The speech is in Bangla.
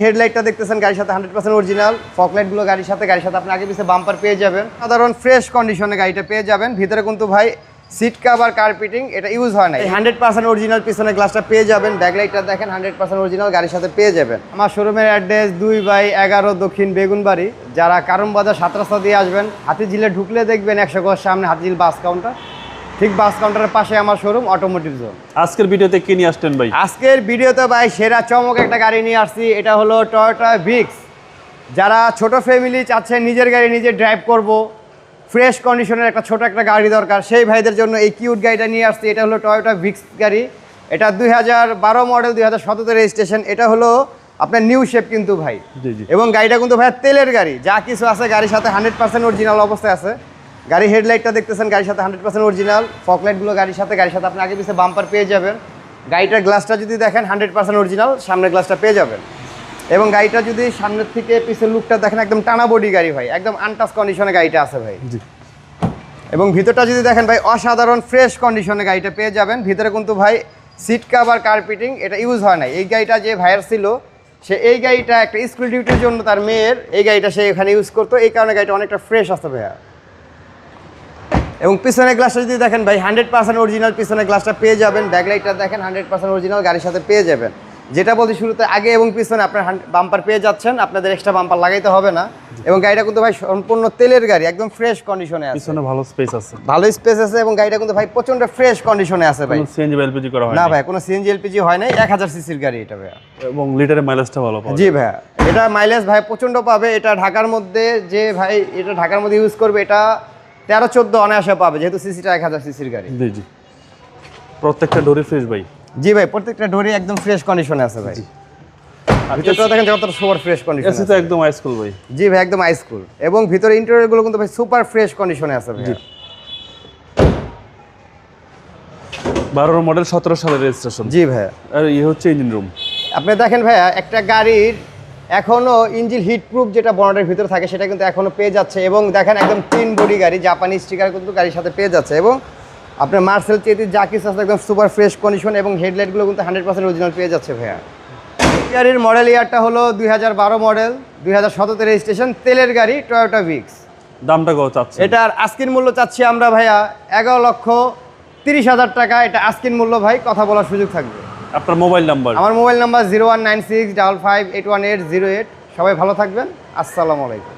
হেডলাইটটা দেখতেছেন গাড়ির সাথে হান্ড্রেড পার্সেন্ট অরিজিনাল ফকলাইটগুলো গাড়ির সাথে গাড়ির সাথে আপনি আগে পিছিয়ে বাম্পার পেয়ে যাবেন। সাধারণ ফ্রেশ কন্ডিশনে গাড়িটা পেয়ে যাবেন। ভিতরে কিন্তু ভাই সিট কাভার কার্পেটিং এটা ইউজ হয় না হান্ড্রেড পার্সেন্ট অরিজিনাল পিছনে গ্লাসটা পেয়ে যাবেন। ব্যাকলাইটটা দেখেন হান্ড্রেড পার্সেন্ট অরিজিনাল গাড়ির সাথে পেয়ে যাবেন। আমার শোরুমের অ্যাড্রেস দুই বাই এগারো দক্ষিণ বেগুনবাড়ি। যারা কারণ বাজার সাত রাস্তা দিয়ে আসবেন হাতিঝিলে ঢুকলে দেখবেন একশো গজ সামনে হাতিঝিল বাস কাউন্টার ঠিক বাস কাউন্টারের পাশে আমার শোরুম অটোমোটিভ জোন আজকের ভিডিওতে কি নিয়ে আসলেন ভাই? আজকের ভিডিওতে ভাই সেরা চমক একটা গাড়ি নিয়ে আসছি এটা হলো টয়োটা ভিক্স যারা ছোট ফ্যামিলি চাচ্ছে নিজের গাড়ি নিজে ড্রাইভ করব ফ্রেশ কন্ডিশনের একটা ছোট একটা গাড়ি দরকার সেই ভাইদের জন্য এই কিউট গাড়িটা নিয়ে আসছি এটা হলো টয়োটা ভিক্স গাড়ি। এটা দুই হাজার বারো মডেল দুই হাজার সতেরো রেজিস্ট্রেশন এটা হলো আপনার নিউ শেপ কিন্তু ভাই। এবং গাড়িটা কিন্তু ভাই তেলের গাড়ি যা কিছু আছে গাড়ির সাথে হান্ড্রেড পার্সেন্ট অরিজিনাল অবস্থায় আছে। গাড়ি হেডলাইটটা দেখতেছেন গাড়ির সাথে হান্ড্রেড পার্সেন্ট অরিজিনাল ফকলাইটগুলো গাড়ির সাথে গাড়ির সাথে আপনি আগে পিছিয়ে বাম্পার পেয়ে যাবেন। গাড়িটার গ্লাসটা যদি দেখেন হান্ড্রেড পার্সেন্ট অরিজিনাল সামনের গ্লাসটা পেয়ে যাবেন। এবং গাড়িটা যদি সামনের থেকে পিছের লুকটা দেখেন একদম টানা বডি গাড়ি ভাই একদম আনটাচ কন্ডিশনে গাড়িটা আছে ভাই। এবং ভিতরটা যদি দেখেন ভাই অসাধারণ ফ্রেশ কন্ডিশনে গাড়িটা পেয়ে যাবেন। ভিতরে কিন্তু ভাই সিট কাভার কার্পেটিং এটা ইউজ হয় না। এই গাড়িটা যে ভাইয়ের ছিল সে এই গাড়িটা একটা স্কুল ডিউটির জন্য তার মেয়ের এই গাড়িটা সে এখানে ইউজ করতো। এই কারণে গাড়িটা অনেকটা ফ্রেশ আছে ভাইয়া। এবং পিছনের গ্লাসটা যদি দেখেন ভাই হান্ড্রেড পার্সেন্ট অরিজিনাল পিছনের গ্লাসটা পেয়ে যাবেন। ব্যাকলাইটটা দেখেন হান্ড্রেড পার্সেন্ট অরিজিনাল গাড়ির সাথে পেয়ে যাবেন। যেটা বলছি শুরুতে আগে এবং পিছনে আপনার বাম্পার পেয়ে যাচ্ছেন আপনাদের এক্সট্রা বাম্পার লাগাইতে হবে না। এবং গাড়িটা কিন্তু ভাই সম্পূর্ণ তেলের গাড়ি একদম ফ্রেশ কন্ডিশনে আছে। পিছনে ভালো স্পেস আছে। ভালো স্পেস আছে এবং গাড়িটা কিন্তু ভাই প্রচণ্ড ফ্রেশ কন্ডিশনে আছে ভাই। সিএনজি এলপিজি করা হয় না না ভাই কোনো সিএনজি এলপিজি হয় নাই এক হাজার সিসির গাড়ি এটা ভাই এবং লিটারের মাইলেজটা ভালো পাওয়া জি ভাই এটা মাইলেজ ভাই প্রচণ্ড পাবে এটা ঢাকার মধ্যে যে ভাই এটা ঢাকার মধ্যে ইউজ করবে এটা তেরো চোদ্দ অনায়াসে পাবে যেহেতু সিসিটা এক হাজার সিসির গাড়ি। জি জি। প্রত্যেকটা ডোরি ফ্রেশ ভাই। জি ভাই প্রত্যেকটা ডোরি একদম ফ্রেশ কন্ডিশনে আছে ভাই। ভিতরটা দেখেন কত সুপার ফ্রেশ কন্ডিশন একদম ভাই। জি ভাই একদম এবং ভিতরে ইন্টেরিয়রগুলো কিন্তু ভাই সুপার ফ্রেশ কন্ডিশনে আছে ভাই। বারোর মডেল সতেরো সালের রেজিস্ট্রেশন জি ভাই। আর ইয়ে হচ্ছে ইঞ্জিন রুম আপনি দেখেন ভাইয়া একটা গাড়ির এখনও ইঞ্জিন হিট প্রুফ যেটা বনেটের ভিতরে থাকে সেটা কিন্তু এখনও পেয়ে যাচ্ছে। এবং দেখেন একদম তিন বডি গাড়ি জাপানি স্টিকার কিন্তু গাড়ির সাথে পেয়ে যাচ্ছে এবং আপনার মার্সেল চেতি যা কিছু আছে একদম সুপার ফ্রেশ কন্ডিশন এবং হেডলাইটগুলো কিন্তু হান্ড্রেড পার্সেন্ট অরিজিনাল পেয়ে যাচ্ছে ভাইয়া। গাড়ির মডেল ইয়ারটা হলো দুই হাজার বারো মডেল দুই হাজার সতেরো রেজিস্ট্রেশন তেলের গাড়ি টয়োটা ভিক্স দামটা কত চাচ্ছে এটার আস্কিন মূল্য চাচ্ছি আমরা ভাইয়া এগারো লক্ষ তিরিশ হাজার টাকা এটা আস্কিন মূল্য ভাই কথা বলার সুযোগ থাকবে। আপনার মোবাইল নাম্বার আমার mobile number zero one nine six double five eight one eight zero eight সবাই ভালো থাকবেন আসসালামু আলাইকুম।